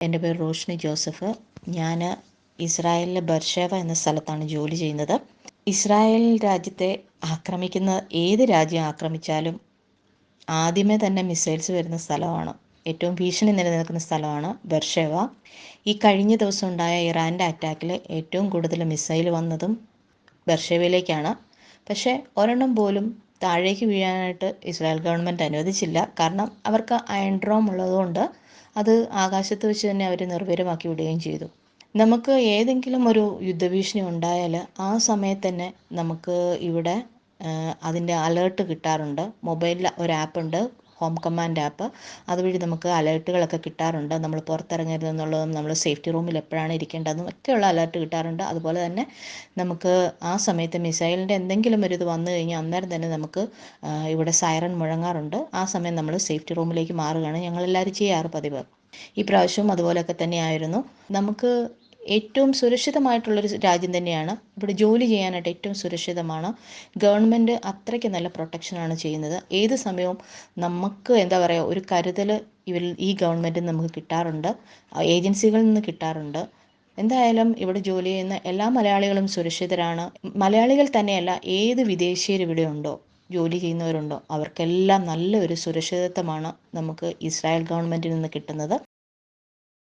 എന്റെ പേര് റോഷ്നി ജോസഫ്. ഞാൻ ഇസ്രായേലിലെ ബർഷേവ എന്ന സ്ഥലത്താണ് ജോലി ചെയ്യുന്നത്. ഇസ്രായേൽ രാജ്യത്തെ ആക്രമിക്കുന്ന ഏത് രാജ്യം ആക്രമിച്ചാലും ആദ്യമേ തന്നെ മിസൈൽസ് വരുന്ന സ്ഥലമാണ്. ഏറ്റവും ഭീഷണി നിലനിൽക്കുന്ന സ്ഥലമാണ് ബർഷേവ. ഈ കഴിഞ്ഞ ദിവസം ഉണ്ടായ ഇറാന്റെ അറ്റാക്കിൽ ഏറ്റവും കൂടുതൽ മിസൈൽ വന്നതും ബർഷേവയിലേക്കാണ്. പക്ഷേ ഒരെണ്ണം പോലും താഴേക്ക് വീഴാനായിട്ട് ഇസ്രായേൽ ഗവൺമെന്റ് അനുവദിച്ചില്ല. കാരണം അവർക്ക് അയൺ ഡ്രോം ഉള്ളതുകൊണ്ട് അത് ആകാശത്ത് വെച്ച് തന്നെ അവർ നിർവീര്യമാക്കി വിടുകയും ചെയ്തു. നമുക്ക് ഏതെങ്കിലും ഒരു യുദ്ധഭീഷണി ഉണ്ടായാൽ ആ സമയത്ത് തന്നെ നമുക്ക് ഇവിടെ അതിന്റെ അലേർട്ട് കിട്ടാറുണ്ട്. മൊബൈലിൽ ഒരു ആപ്പുണ്ട് ഹോം കമാൻഡ് ആപ്പ് അതുവഴി നമുക്ക് അലേർട്ടുകളൊക്കെ കിട്ടാറുണ്ട്. നമ്മൾ പുറത്തിറങ്ങരുതെന്നുള്ളതും നമ്മൾ സേഫ്റ്റി റൂമിൽ എപ്പോഴാണ് ഇരിക്കേണ്ടതെന്നും ഒക്കെയുള്ള അലേർട്ട് കിട്ടാറുണ്ട്. അതുപോലെ തന്നെ നമുക്ക് ആ സമയത്ത് മിസൈലിന്റെ എന്തെങ്കിലും ഒരു ഇത് വന്നു കഴിഞ്ഞാൽ അന്നേരം തന്നെ നമുക്ക് ഇവിടെ സൈറൺ മുഴങ്ങാറുണ്ട്. ആ സമയം നമ്മൾ സേഫ്റ്റി റൂമിലേക്ക് മാറുകയാണ് ഞങ്ങളെല്ലാവരും ചെയ്യാറ് പതിവ്. ഈ പ്രാവശ്യവും അതുപോലെയൊക്കെ തന്നെയായിരുന്നു. നമുക്ക് ഏറ്റവും സുരക്ഷിതമായിട്ടുള്ളൊരു രാജ്യം തന്നെയാണ്. ഇവിടെ ജോലി ചെയ്യാനായിട്ട് ഏറ്റവും സുരക്ഷിതമാണ്. ഗവൺമെന്റ് അത്രയ്ക്ക് നല്ല പ്രൊട്ടക്ഷനാണ് ചെയ്യുന്നത്. ഏത് സമയവും നമുക്ക് എന്താ പറയുക ഒരു കരുതൽ ഇവർ ഈ ഗവൺമെന്റിൽ നമുക്ക് കിട്ടാറുണ്ട്. ഏജൻസികളിൽ നിന്ന് കിട്ടാറുണ്ട്. എന്തായാലും ഇവിടെ ജോലി ചെയ്യുന്ന എല്ലാ മലയാളികളും സുരക്ഷിതരാണ്. മലയാളികൾ തന്നെയല്ല ഏത് വിദേശീയർ ഇവിടെ ഉണ്ടോ ജോലി ചെയ്യുന്നവരുണ്ടോ അവർക്കെല്ലാം നല്ലൊരു സുരക്ഷിതത്വമാണ് നമുക്ക് ഇസ്രായേൽ ഗവൺമെന്റിൽ നിന്ന് കിട്ടുന്നത്.